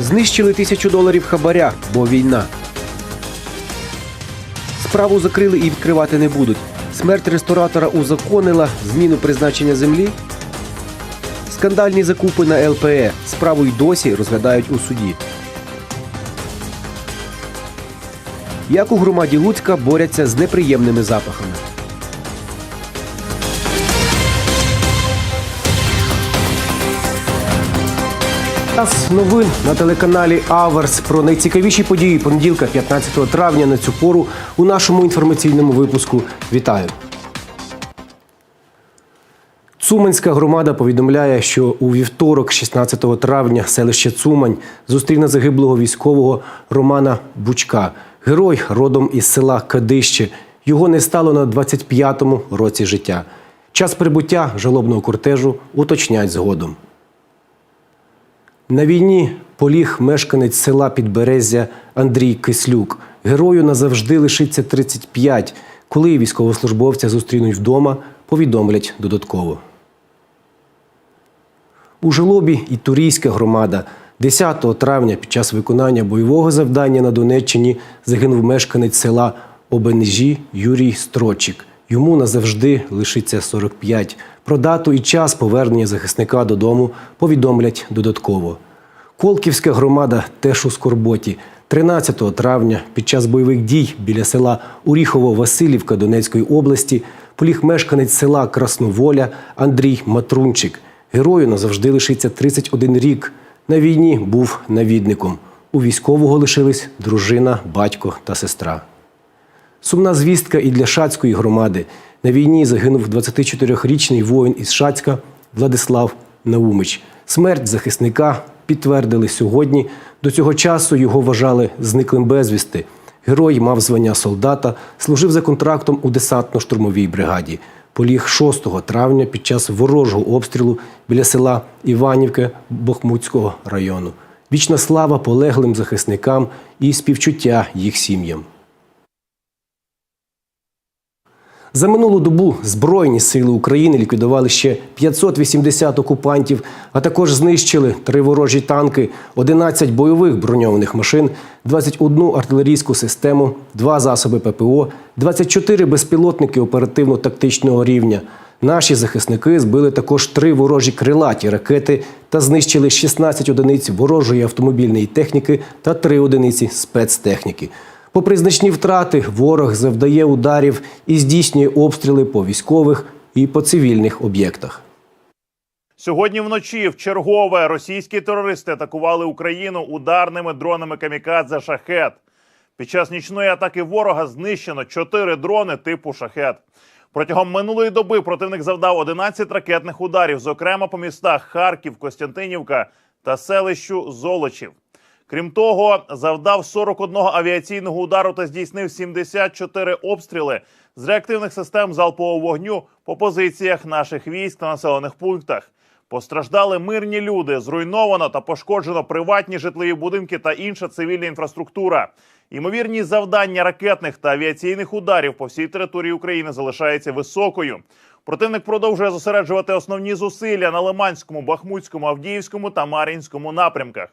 Знищили тисячу доларів хабаря, бо війна. Справу закрили і відкривати не будуть. Смерть ресторатора узаконила зміну призначення землі. Скандальні закупи на ЛПЕ. Справу й досі розглядають у суді. Як у громаді Луцька борються з неприємними запахами. Час новин на телеканалі Аверс про найцікавіші події понеділка, 15 травня на цю пору у нашому інформаційному випуску. Вітаю! Цуманська громада повідомляє, що у вівторок, 16 травня, селище Цумань зустріне загиблого військового Романа Бучка. Герой родом із села Кадище. Його не стало на 25-му році життя. Час прибуття жалобного кортежу уточнять згодом. На війні поліг мешканець села Підберезя Андрій Кислюк. Герою назавжди лишиться 35. Коли військовослужбовця зустрінуть вдома, повідомлять додатково. У Жолобі і Турійська громада 10 травня під час виконання бойового завдання на Донеччині загинув мешканець села Обенежі Юрій Строчик. Йому назавжди лишиться 45. Про дату і час повернення захисника додому повідомлять додатково. Колківська громада теж у скорботі. 13 травня під час бойових дій біля села Уріхово-Василівка Донецької області поліг мешканець села Красноволя Андрій Матрунчик. Герою назавжди лишиться 31 рік. На війні був навідником. У військового лишились дружина, батько та сестра. Сумна звістка і для Шацької громади. На війні загинув 24-річний воїн із Шацька Владислав Наумич. Смерть захисника підтвердили сьогодні. До цього часу його вважали зниклим безвісти. Герой мав звання солдата, служив за контрактом у десантно-штурмовій бригаді. Поліг 6 травня під час ворожого обстрілу біля села Іванівке Бахмутського району. Вічна слава полеглим захисникам і співчуття їх сім'ям. За минулу добу Збройні сили України ліквідували ще 580 окупантів, а також знищили три ворожі танки, 11 бойових броньованих машин, 21 артилерійську систему, два засоби ППО, 24 безпілотники оперативно-тактичного рівня. Наші захисники збили також три ворожі крилаті ракети та знищили 16 одиниць ворожої автомобільної техніки та три одиниці спецтехніки. Попри значні втрати, ворог завдає ударів і здійснює обстріли по військових і по цивільних об'єктах. Сьогодні вночі в чергове російські терористи атакували Україну ударними дронами камікадзе шахет. Під час нічної атаки ворога знищено чотири дрони типу шахет. Протягом минулої доби противник завдав 11 ракетних ударів, зокрема по містах Харків, Костянтинівка та селищу Золочів. Крім того, завдав 41 авіаційного удару та здійснив 74 обстріли з реактивних систем залпового вогню по позиціях наших військ та населених пунктах. Постраждали мирні люди, зруйновано та пошкоджено приватні житлові будинки та інша цивільна інфраструктура. Ймовірність завдання ракетних та авіаційних ударів по всій території України залишається високою. Противник продовжує зосереджувати основні зусилля на Лиманському, Бахмутському, Авдіївському та Мар'їнському напрямках.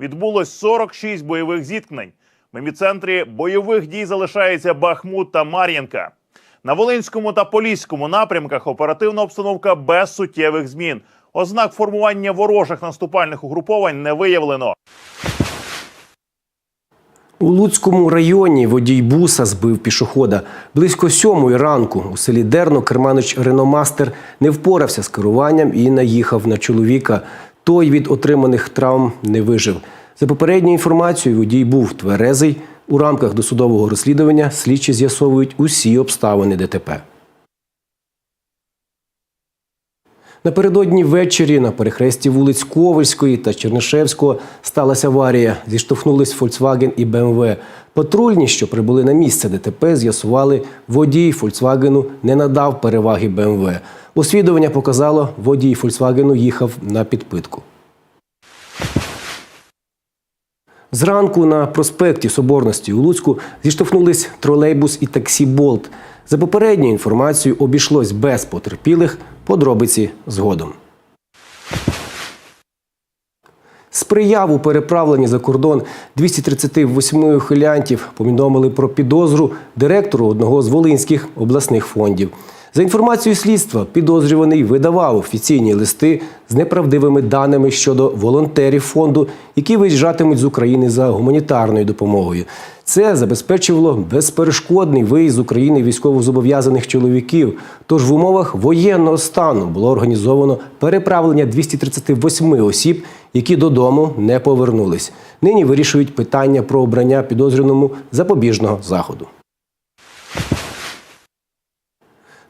Відбулось 46 бойових зіткнень. В епіцентрі бойових дій залишається Бахмут та Мар'їнка. На Волинському та Поліському напрямках оперативна обстановка без суттєвих змін. Ознак формування ворожих наступальних угруповань не виявлено. У Луцькому районі водій буса збив пішохода. Близько сьомої ранку у селі Дерно керманич Реномастер не впорався з керуванням і наїхав на чоловіка. Той від отриманих травм не вижив. За попередньою інформацією, водій був тверезий. У рамках досудового розслідування слідчі з'ясовують усі обставини ДТП. Напередодні ввечері на перехресті вулиць Ковальської та Чернишевського сталася аварія. Зіштовхнулись Volkswagen і BMW. Патрульні, що прибули на місце ДТП, з'ясували, водій Volkswagen не надав переваги BMW. Освідування показало, водій Volkswagen їхав на підпитку. Зранку на проспекті Соборності у Луцьку зіштовхнулись тролейбус і таксі Болт. За попередньою інформацією, обійшлось без потерпілих. Подробиці згодом. Сприяв у переправленні за кордон 238 ухилянтів повідомили про підозру директору одного з волинських обласних фондів. За інформацією слідства, підозрюваний видавав офіційні листи з неправдивими даними щодо волонтерів фонду, які виїжджатимуть з України за гуманітарною допомогою. Це забезпечувало безперешкодний виїзд з України військовозобов'язаних чоловіків. Тож в умовах воєнного стану було організовано переправлення 238 осіб, які додому не повернулись. Нині вирішують питання про обрання підозрюваному запобіжного заходу.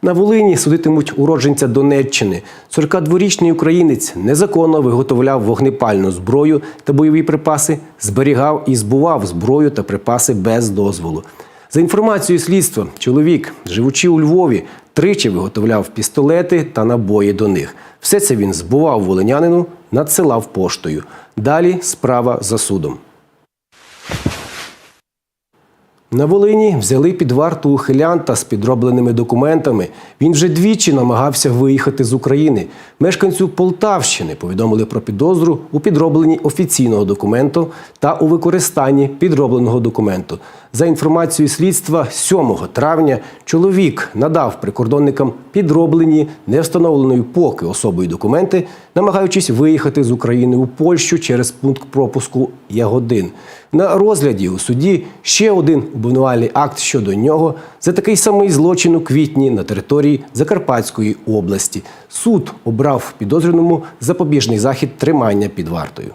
На Волині судитимуть уродженця Донеччини. 42-річний українець незаконно виготовляв вогнепальну зброю та бойові припаси, зберігав і збував зброю та припаси без дозволу. За інформацією слідства, чоловік, живучи у Львові, тричі виготовляв пістолети та набої до них. Все це він збував волинянину, надсилав поштою. Далі справа за судом. На Волині взяли під варту ухилянта з підробленими документами. Він вже двічі намагався виїхати з України. Мешканцю Полтавщини повідомили про підозру у підробленні офіційного документу та у використанні підробленого документу. За інформацією слідства, 7 травня чоловік надав прикордонникам підроблені не встановленою поки особою документи, намагаючись виїхати з України у Польщу через пункт пропуску Ягодин. На розгляді у суді ще один обвинувальний акт щодо нього за такий самий злочин у квітні на території Закарпатської області. Суд обрав підозрюваному запобіжний захід тримання під вартою.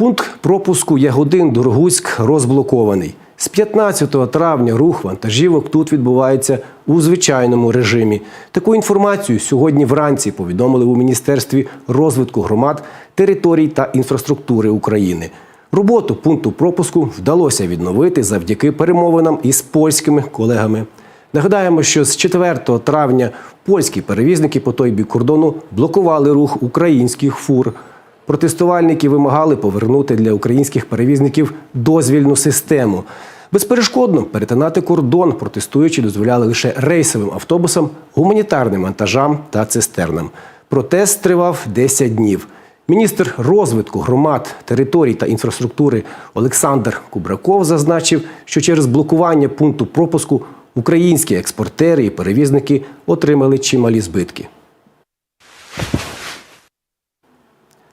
Пункт пропуску Ягодин Дорогуськ розблокований. З 15 травня рух вантажівок тут відбувається у звичайному режимі. Таку інформацію сьогодні вранці повідомили у Міністерстві розвитку громад, територій та інфраструктури України. Роботу пункту пропуску вдалося відновити завдяки перемовинам із польськими колегами. Нагадаємо, що з 4 травня польські перевізники по той бік кордону блокували рух українських фур. Протестувальники вимагали повернути для українських перевізників дозвільну систему. Безперешкодно перетинати кордон протестуючі дозволяли лише рейсовим автобусам, гуманітарним вантажам та цистернам. Протест тривав 10 днів. Міністр розвитку громад, територій та інфраструктури Олександр Кубраков зазначив, що через блокування пункту пропуску українські експортери і перевізники отримали чималі збитки.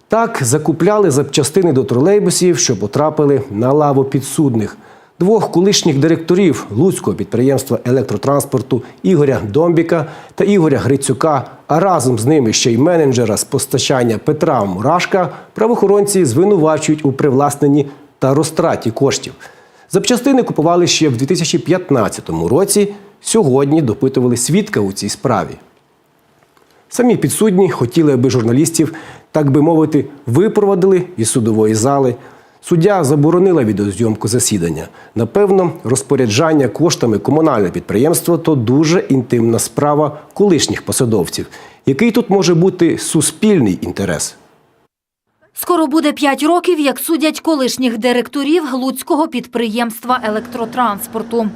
Так закупляли запчастини до тролейбусів, що потрапили на лаву підсудних. Двох колишніх директорів Луцького підприємства електротранспорту Ігоря Домбіка та Ігоря Грицюка, а разом з ними ще й менеджера з постачання Петра Мурашка, правоохоронці звинувачують у привласненні та розтраті коштів. Запчастини купували ще в 2015 році. Сьогодні допитували свідка у цій справі. Самі підсудні хотіли, аби журналістів, так би мовити, випровадили із судової зали. Суддя заборонила відеозйомку засідання. Напевно, розпоряджання коштами комунальне підприємство то дуже інтимна справа колишніх посадовців. Який тут може бути суспільний інтерес? Скоро буде 5 років, як судять колишніх директорів Луцького підприємства електротранспорту.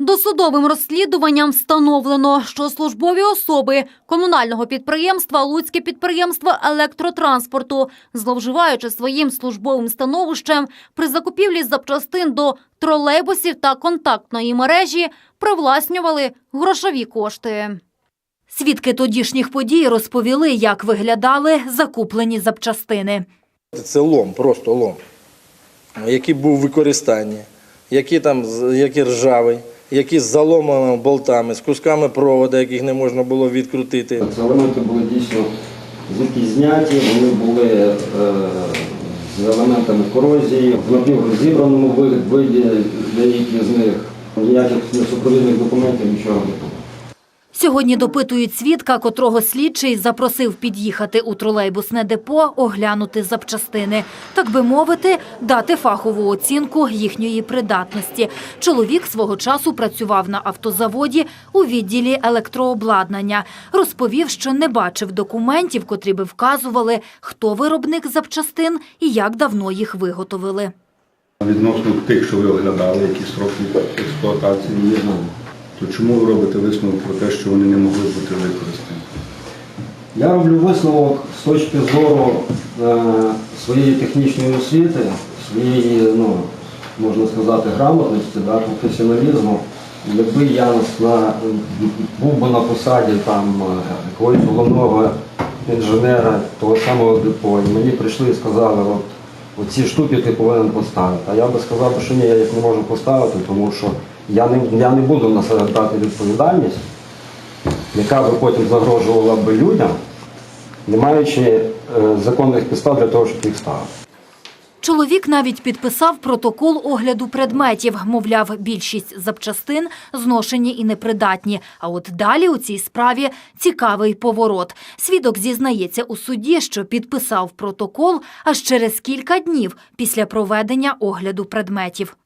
Досудовим розслідуванням встановлено, що службові особи комунального підприємства Луцьке підприємство електротранспорту, зловживаючи своїм службовим становищем при закупівлі запчастин до тролейбусів та контактної мережі, привласнювали грошові кошти. Свідки тодішніх подій розповіли, як виглядали закуплені запчастини. Це лом, просто лом, який був в використанні, який там який ржавий, який з заломаними болтами, з кусками провода, яких не можна було відкрутити. Ці елементи були дійсно звідки зняті, вони були е, з елементами корозії, в напіврозібраному ви- виді деякі з них. Ніяких несупровідних документів нічого не було. Сьогодні допитують свідка, котрого слідчий запросив під'їхати у тролейбусне депо, оглянути запчастини. Так би мовити, дати фахову оцінку їхньої придатності. Чоловік свого часу працював на автозаводі у відділі електрообладнання. Розповів, що не бачив документів, котрі би вказували, хто виробник запчастин і як давно їх виготовили. Відносно тих, що ви оглядали, які сроки експлуатації є, то чому ви робите висновок про те, що вони не могли бути використані? Я роблю висновок з точки зору е, своєї технічної освіти, своєї, ну, можна сказати, грамотності, да, професіоналізму. Якби я на, був би на посаді там, е, якогось головного інженера того самого депо, і мені прийшли і сказали, от, оці штуки ти повинен поставити. А я би сказав, що ні, я їх не можу поставити, тому що я не, я не буду на себе брати відповідальність яка би потім загрожувала би людям, не маючи е, законних підстав для того, щоб їх ставити. Чоловік навіть підписав протокол огляду предметів. Мовляв, більшість запчастин зношені і непридатні. А от далі у цій справі цікавий поворот. Свідок зізнається у суді, що підписав протокол аж через кілька днів після проведення огляду предметів.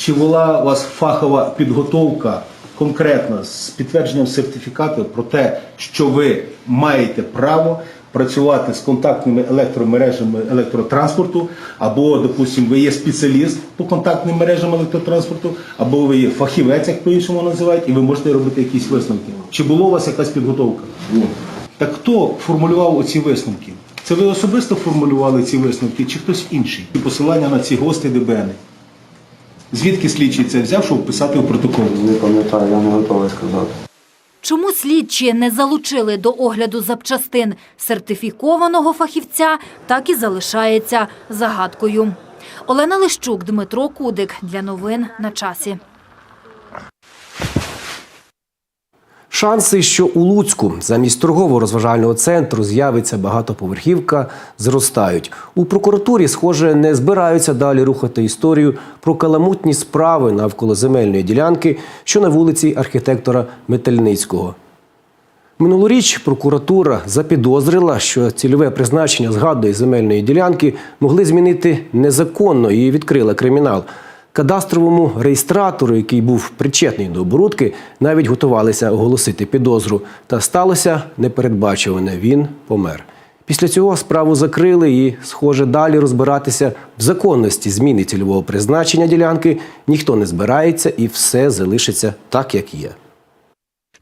Чи була у вас фахова підготовка конкретна з підтвердженням сертифікату про те, що ви маєте право працювати з контактними електромережами електротранспорту, або, допустимо, ви є спеціаліст по контактним мережам електротранспорту, або ви є фахівець, як по-іншому називають, і ви можете робити якісь висновки. Чи була у вас якась підготовка? Ні. Так хто формулював оці висновки? Це ви особисто формулювали ці висновки, чи хтось інший? І посилання на ці гости ДБН. Звідки слідчий це взяв, щоб вписати у протокол? Не пам'ятаю, я не готовий сказати. Чому слідчі не залучили до огляду запчастин сертифікованого фахівця, так і залишається загадкою. Олена Лищук, Дмитро Кудик. Для новин на часі. Шанси, що у Луцьку замість торгово-розважального центру з'явиться багатоповерхівка, зростають. У прокуратурі, схоже, не збираються далі рухати історію про каламутні справи навколо земельної ділянки, що на вулиці архітектора Метельницького. Минулоріч прокуратура запідозрила, що цільове призначення згадної земельної ділянки могли змінити незаконно і відкрила кримінал. Кадастровому реєстратору, який був причетний до оборудки, навіть готувалися оголосити підозру. Та сталося непередбачуване. Він помер. Після цього справу закрили і, схоже, далі розбиратися в законності зміни цільового призначення ділянки ніхто не збирається і все залишиться так, як є.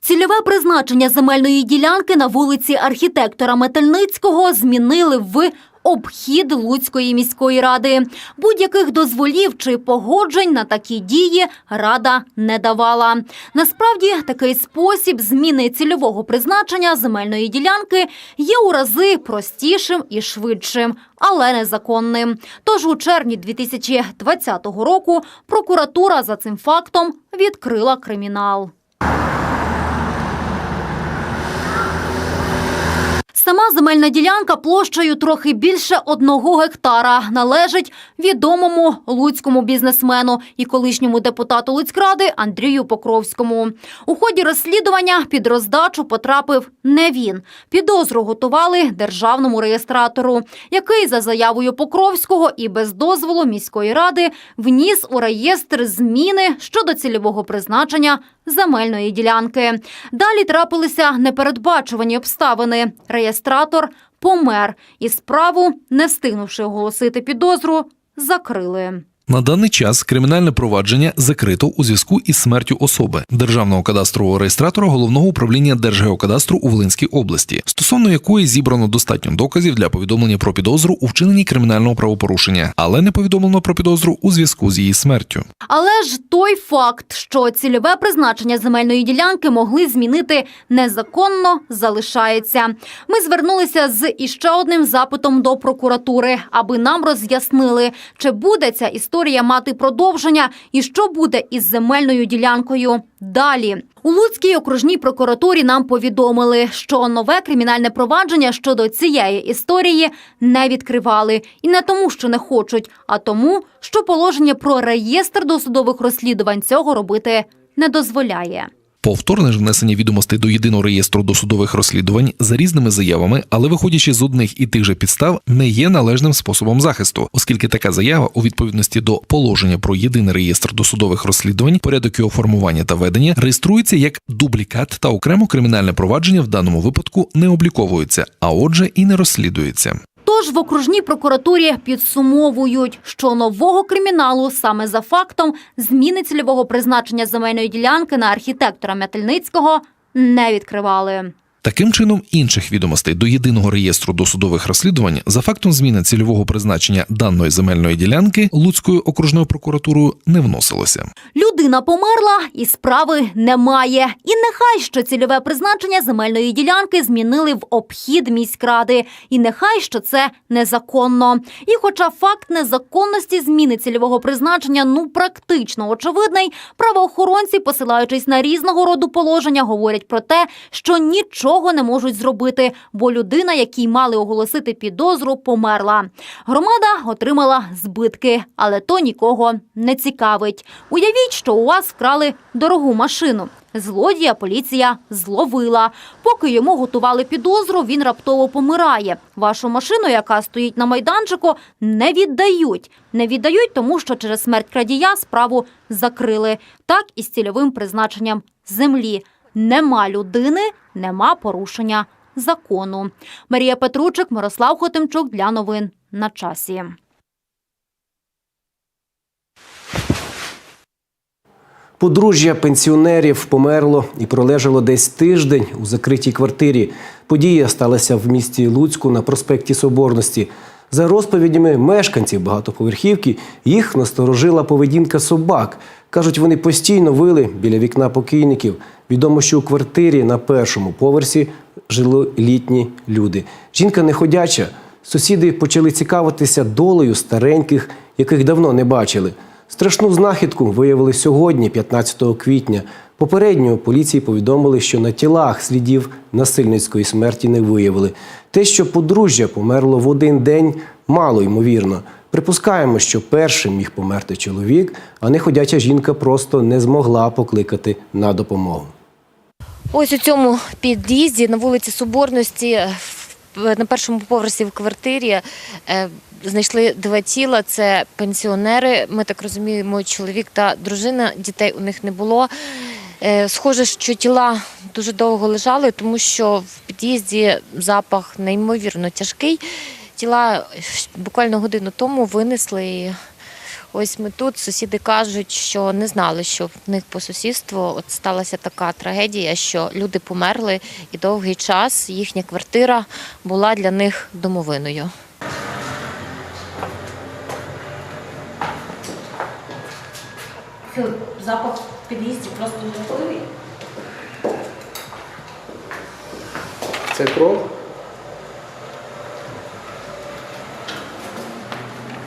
Цільове призначення земельної ділянки на вулиці архітектора Метельницького змінили в обхід Луцької міської ради. Будь-яких дозволів чи погоджень на такі дії рада не давала. Насправді, такий спосіб зміни цільового призначення земельної ділянки є у рази простішим і швидшим, але незаконним. Тож у червні 2020 року прокуратура за цим фактом відкрила кримінал. Сама земельна ділянка площею трохи більше одного гектара належить відомому луцькому бізнесмену і колишньому депутату Луцькради Андрію Покровському. У ході розслідування під роздачу потрапив не він. Підозру готували державному реєстратору, який за заявою Покровського і без дозволу міської ради вніс у реєстр зміни щодо цільового призначення земельної ділянки. Далі трапилися непередбачувані обставини. Реєстратор помер і справу, не встигнувши оголосити підозру, закрили. На даний час кримінальне провадження закрито у зв'язку із смертю особи державного кадастрового реєстратора головного управління Держгеокадастру у Волинській області, стосовно якої зібрано достатньо доказів для повідомлення про підозру у вчиненні кримінального правопорушення, але не повідомлено про підозру у зв'язку з її смертю. Але ж той факт, що цільове призначення земельної ділянки могли змінити незаконно, залишається. Ми звернулися з іще одним запитом до прокуратури, аби нам роз'яснили, чи буде ця історія мати продовження і що буде із земельною ділянкою далі. У Луцькій окружній прокуратурі нам повідомили, що нове кримінальне провадження щодо цієї історії не відкривали. І не тому, що не хочуть, а тому, що положення про реєстр досудових розслідувань цього робити не дозволяє. Повторне ж внесення відомостей до єдиного реєстру досудових розслідувань за різними заявами, але виходячи з одних і тих же підстав, не є належним способом захисту, оскільки така заява у відповідності до положення про єдиний реєстр досудових розслідувань, порядок його формування та ведення реєструється як дублікат та окремо кримінальне провадження в даному випадку не обліковується, а отже і не розслідується. Тож в окружній прокуратурі підсумовують, що нового криміналу саме за фактом зміни цільового призначення земельної ділянки на архітектора Мятельницького не відкривали. Таким чином, інших відомостей до єдиного реєстру досудових розслідувань за фактом зміни цільового призначення даної земельної ділянки Луцькою окружною прокуратурою не вносилося. Людина померла і справи немає. І нехай що цільове призначення земельної ділянки змінили в обхід міськради. І нехай що це незаконно. І хоча факт незаконності зміни цільового призначення ну практично очевидний, правоохоронці, посилаючись на різного роду положення, говорять про те, що нічого не можуть зробити, бо людина, якій мали оголосити підозру, померла. Громада отримала збитки, але то нікого не цікавить. Уявіть, що у вас вкрали дорогу машину. Злодія поліція зловила. Поки йому готували підозру, він раптово помирає. Вашу машину, яка стоїть на майданчику, не віддають. Не віддають, тому що через смерть крадія справу закрили. Так і з цільовим призначенням землі. Нема людини, нема порушення закону. Марія Петручик, Мирослав Хотимчук для новин на часі. Подружжя пенсіонерів померло і пролежало десь тиждень у закритій квартирі. Подія сталася в місті Луцьку на проспекті Соборності. За розповідями мешканців багатоповерхівки, їх насторожила поведінка собак. Кажуть, вони постійно вили біля вікна покійників. Відомо, що у квартирі на першому поверсі жили літні люди. Жінка не ходяча. Сусіди почали цікавитися долею стареньких, яких давно не бачили. Страшну знахідку виявили сьогодні, 15 квітня. Попередньо поліції повідомили, що на тілах слідів насильницької смерті не виявили. Те, що подружжя померло в один день, мало ймовірно. Припускаємо, що першим міг померти чоловік, а неходяча жінка просто не змогла покликати на допомогу. Ось у цьому під'їзді на вулиці Соборності е, на першому поверсі в квартирі е, знайшли два тіла. Це пенсіонери. Ми так розуміємо, чоловік та дружина. Дітей у них не було. Е, Схоже, що тіла дуже довго лежали, тому що в під'їзді запах неймовірно тяжкий. Тіла буквально годину тому винесли. Ось ми тут. Сусіди кажуть, що не знали, що в них по сусідству от сталася така трагедія, що люди померли, і довгий час їхня квартира була для них домовиною. Запах в під'їзді просто жахливий. Це кров?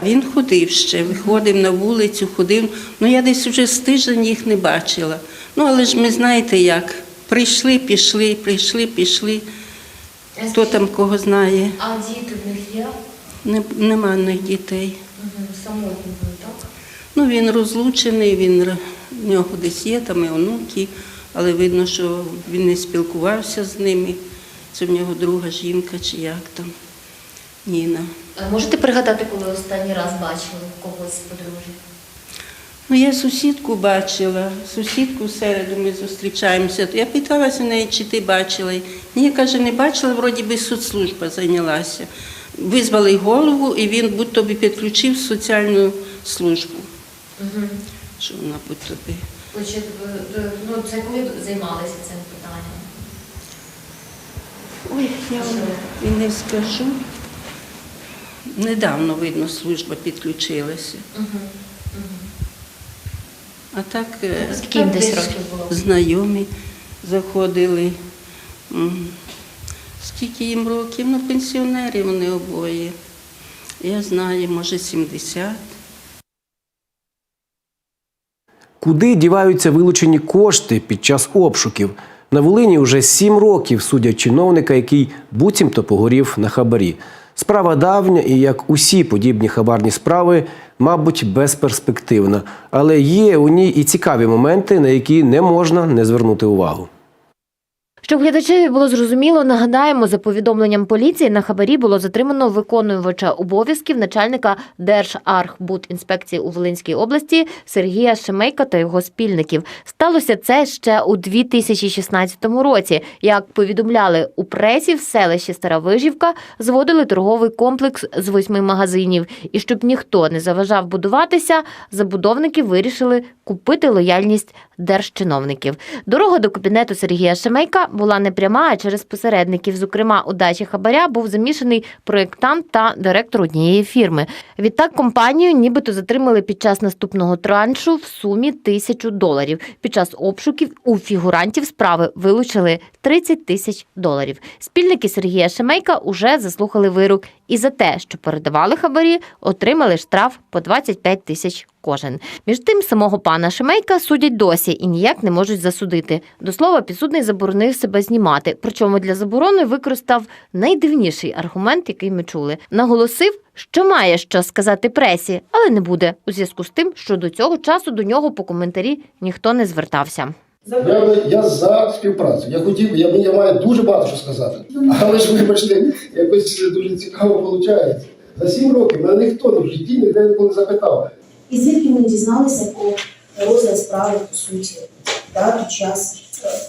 Він ходив ще, виходив на вулицю, ходив. Ну я десь вже з тиждень їх не бачила. Ну але ж ми знаєте як. Прийшли, пішли, прийшли, пішли. Хто там кого знає? А діти в них є? Не, нема в них дітей. Самотні були, так? Ну він розлучений, він в нього десь є там і онуки, але видно, що він не спілкувався з ними. Це в нього друга жінка чи як там. Ніна. Можете пригадати, коли останній раз бачили когось з подружжя? Ну, я сусідку бачила, сусідку в середу ми зустрічаємося. Я питалася неї, чи ти бачила. Ні, каже, не бачила, вроді би соцслужба зайнялася. Визвали голову, і він будь-то би підключив соціальну службу. Що вона будь-то би. Ну, це коли займалися цим питанням? Ой, я вам і не скажу. Недавно, видно, служба підключилася. А так, е, Скільки їм так десь років було? знайомі заходили. Скільки їм років? Ну, пенсіонери вони обоє. Я знаю, може, 70. Куди діваються вилучені кошти під час обшуків? На Волині вже сім років судять чиновника, який буцімто погорів на хабарі. Справа давня і, як усі подібні хабарні справи, мабуть, безперспективна. Але є у ній і цікаві моменти, на які не можна не звернути увагу. Щоб глядачеві було зрозуміло, нагадаємо, за повідомленням поліції на хабарі було затримано виконувача обов'язків начальника Держархбудінспекції у Волинській області Сергія Шемейка та його спільників. Сталося це ще у 2016 році. Як повідомляли у пресі, в селищі Стара Вижівка зводили торговий комплекс з восьми магазинів. І щоб ніхто не заважав будуватися, забудовники вирішили купити лояльність держчиновників. Дорога до кабінету Сергія Шемейка була не пряма, а через посередників. Зокрема, у дачі хабаря був замішаний проєктант та директор однієї фірми. Відтак компанію нібито затримали під час наступного траншу в сумі тисячу доларів. Під час обшуків у фігурантів справи вилучили 30 тисяч доларів. Спільники Сергія Шемейка уже заслухали вирок і за те, що передавали хабарі, отримали штраф по 25 тисяч кожен. Між тим, самого пана Шемейка судять досі і ніяк не можуть засудити. До слова, підсудний заборонив себе знімати. Причому для заборони використав найдивніший аргумент, який ми чули. Наголосив, що має що сказати пресі, але не буде у зв'язку з тим, що до цього часу до нього по коментарі ніхто не звертався. Я, я за співпрацю. Я хотів, я, я маю дуже багато що сказати. Але ж вибачте, якось дуже цікаво виходить. За сім років мене ніхто в житті ніде не запитав. І звідки ми дізналися про розгляд справи по суті, дату, час.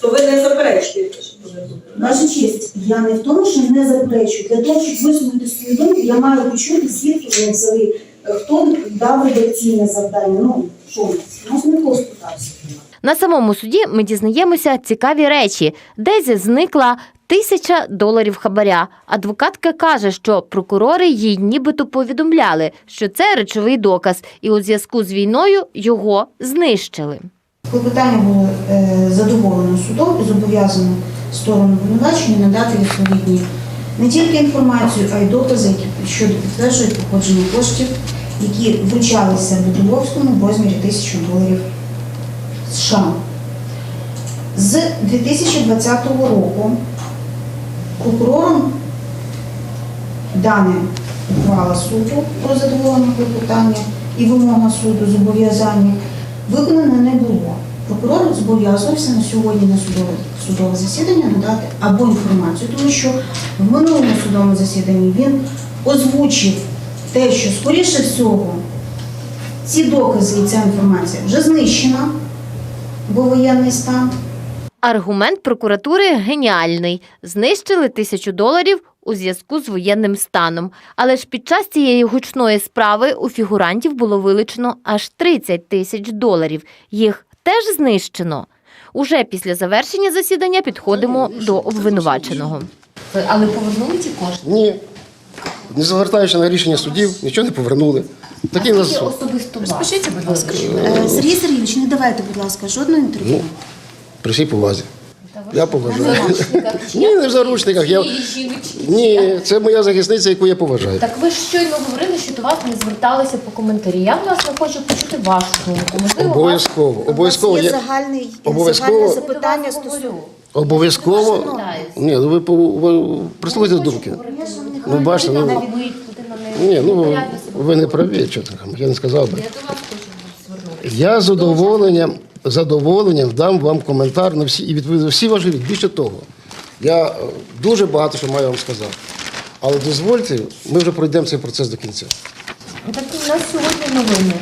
То ви не заперечуєте, що буде Ваша честь, я не в тому, що не заперечую. Для того, щоб висунути свою думку, я маю почути, звідки вони взяли, хто дав редакційне завдання. Ну, що у нас? У нас ніхто спитався. На самому суді ми дізнаємося цікаві речі. Дезі зникла тисяча доларів хабаря. Адвокатка каже, що прокурори їй нібито повідомляли, що це речовий доказ, і у зв'язку з війною його знищили. Клопотання було е, задоволено судом і зобов'язано сторону обвинувачення надати відповідні не тільки інформацію, а й докази, які щодо підтверджують походження коштів, які вручалися Будубовському в розмірі тисячу доларів США. З 2020 року прокурором дане ухвала суду про задоволення клопотання і вимога суду зобов'язання виконано не було. Прокурор зобов'язувався на сьогодні на судове, судове засідання надати або інформацію, тому що в минулому судовому засіданні він озвучив те, що, скоріше всього, ці докази і ця інформація вже знищена, бо воєнний стан. Аргумент прокуратури геніальний: знищили тисячу доларів у зв'язку з воєнним станом. Але ж під час цієї гучної справи у фігурантів було вилучено аж 30 тисяч доларів. Їх теж знищено. Уже після завершення засідання підходимо до обвинуваченого. Але повернули ці кошти? Ні. Не звертаючи на рішення судів, нічого не повернули. Такий нас. Особисто Розпишіться, будь ласка. Е, Сергій Сергійович, не давайте, будь ласка, жодного інтерв'ю. Ну, при всій повазі. Я поважаю. Ні, не в заручниках. Я... Ні, це моя захисниця, яку я поважаю. Так ви ж щойно говорили, що до вас не зверталися по коментарі. Я власне хочу почути вашу думку. Можливо, Обов'язково. Обов'язково. є Я... загальний, Обов'язково. загальне запитання стосовно. Обов'язково. Ні, ну ви, по- ви прислухайте до думки. Ну, бачите, ну, ні, ну ви не праві, що так, я не сказав би. Я з задоволенням, задоволенням дам вам коментар на всі і відповідь всі від. Більше того, я е, дуже багато що маю вам сказати. Але дозвольте, ми вже пройдемо цей процес до кінця. Так у нас сьогодні новини,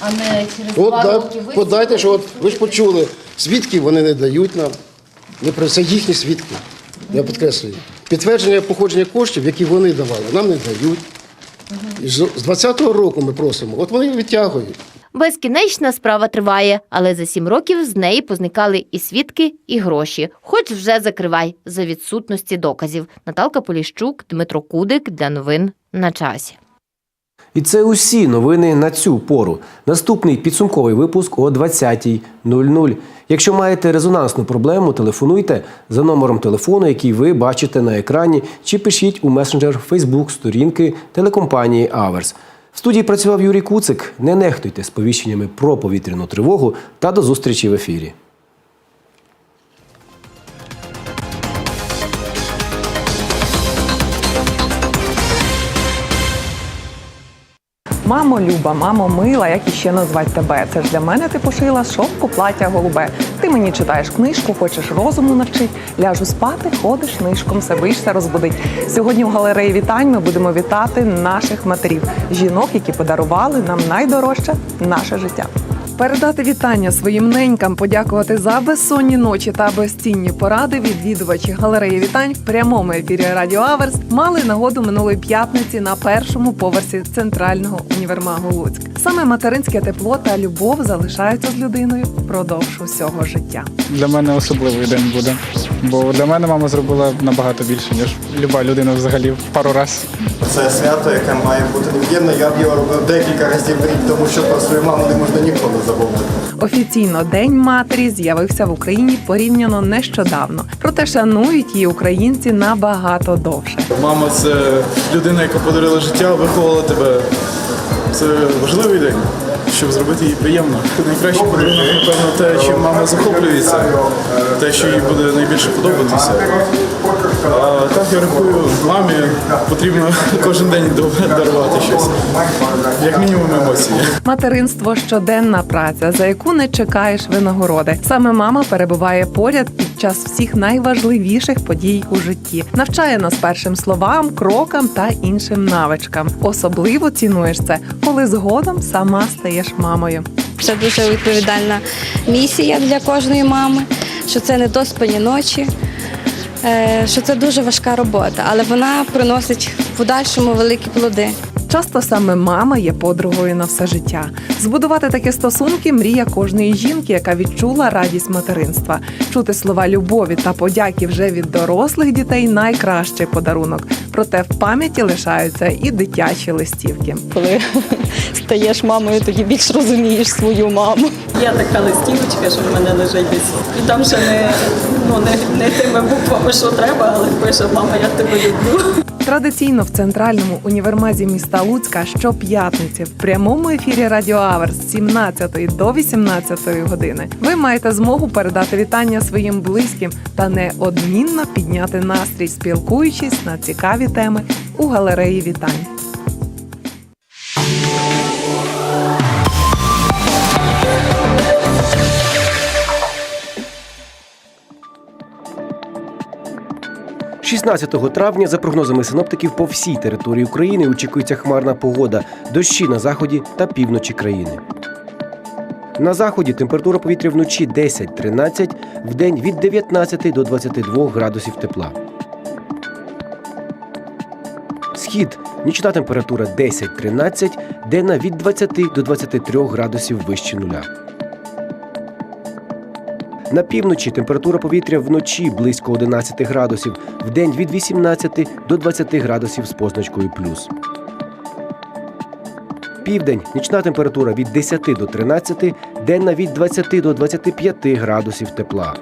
а не через От два да, роки ви подайте, що от ви ж почули, свідків вони не дають нам. Не про це їхні свідки. Я підкреслюю. Підтвердження походження коштів, які вони давали, нам не дають. З 20-го року ми просимо, от вони відтягують. Безкінечна справа триває, але за сім років з неї позникали і свідки, і гроші. Хоч вже закривай за відсутності доказів. Наталка Поліщук, Дмитро Кудик для новин на часі. І це усі новини на цю пору. Наступний підсумковий випуск о 20.00. Якщо маєте резонансну проблему, телефонуйте за номером телефону, який ви бачите на екрані, чи пишіть у месенджер Facebook сторінки телекомпанії Аверс. Студії працював Юрій Куцик. Не нехтуйте сповіщеннями про повітряну тривогу та до зустрічі в ефірі. Мамо люба, мамо мила, як іще назвать тебе. Це ж для мене ти пошила шовку плаття голубе. Ти мені читаєш книжку, хочеш розуму навчить. Ляжу спати, ходиш нишком, все боїшся розбудить. Сьогодні в галереї вітань ми будемо вітати наших матерів, жінок, які подарували нам найдорожче наше життя. Передати вітання своїм ненькам, подякувати за безсонні ночі та безцінні поради відвідувачі галереї вітань в прямому ефірі Радіо Аверс мали нагоду минулої п'ятниці на першому поверсі центрального універмагу Луцьк. Саме материнське тепло та любов залишаються з людиною впродовж усього життя. Для мене особливий день буде, бо для мене мама зробила набагато більше, ніж люба людина взагалі пару раз. Це свято, яке має бути нев'ємне. Я б його робив декілька разів в рік, тому що про свою маму не можна ніколи забувати. Офіційно День матері з'явився в Україні порівняно нещодавно. Проте шанують її українці набагато довше. Мама це людина, яка подарила життя, виховала тебе. Це важливий день, щоб зробити їй приємно. Найкращий подарунок, напевно, те, чим мама захоплюється, те, що їй буде найбільше подобатися. Так я рахую, мамі потрібно кожен день дарувати щось, як мінімум емоції. Материнство щоденна праця, за яку не чекаєш винагороди. Саме мама перебуває поряд під час всіх найважливіших подій у житті, навчає нас першим словам, крокам та іншим навичкам. Особливо цінуєш це, коли згодом сама стаєш мамою. Це дуже відповідальна місія для кожної мами, що це не доспані ночі, що це дуже важка робота, але вона приносить в подальшому великі плоди. Часто саме мама є подругою на все життя. Збудувати такі стосунки мрія кожної жінки, яка відчула радість материнства. Чути слова любові та подяки вже від дорослих дітей найкращий подарунок. Проте в пам'яті лишаються і дитячі листівки. Коли стаєш мамою, тоді більш розумієш свою маму. Є така листівочка, що в мене лежить десь. І там ще не, ну, не, не тими буквами, що треба, але пише Мама, я тебе люблю. Традиційно в центральному універмазі міста Луцька щоп'ятниці в прямому ефірі Радіо Аверс з 17 до 18 години. Ви маєте змогу передати вітання своїм близьким та неодмінно підняти настрій, спілкуючись на цікаві теми у галереї вітань. – 16 травня, за прогнозами синоптиків, по всій території України очікується хмарна погода, дощі на заході та півночі країни. На заході температура повітря вночі 10-13, вдень від 19 до 22 градусів тепла. Схід нічна температура 10-13, денна від 20 до 23 градусів вище нуля. На півночі температура повітря вночі близько 11 градусів, вдень від 18 до 20 градусів з позначкою плюс. Південь нічна температура від 10 до 13, денна від 20 до 25 градусів тепла.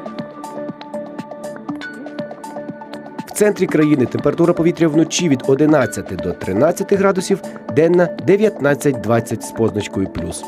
В центрі країни температура повітря вночі від 11 до 13 градусів, денна 19-20 з позначкою плюс.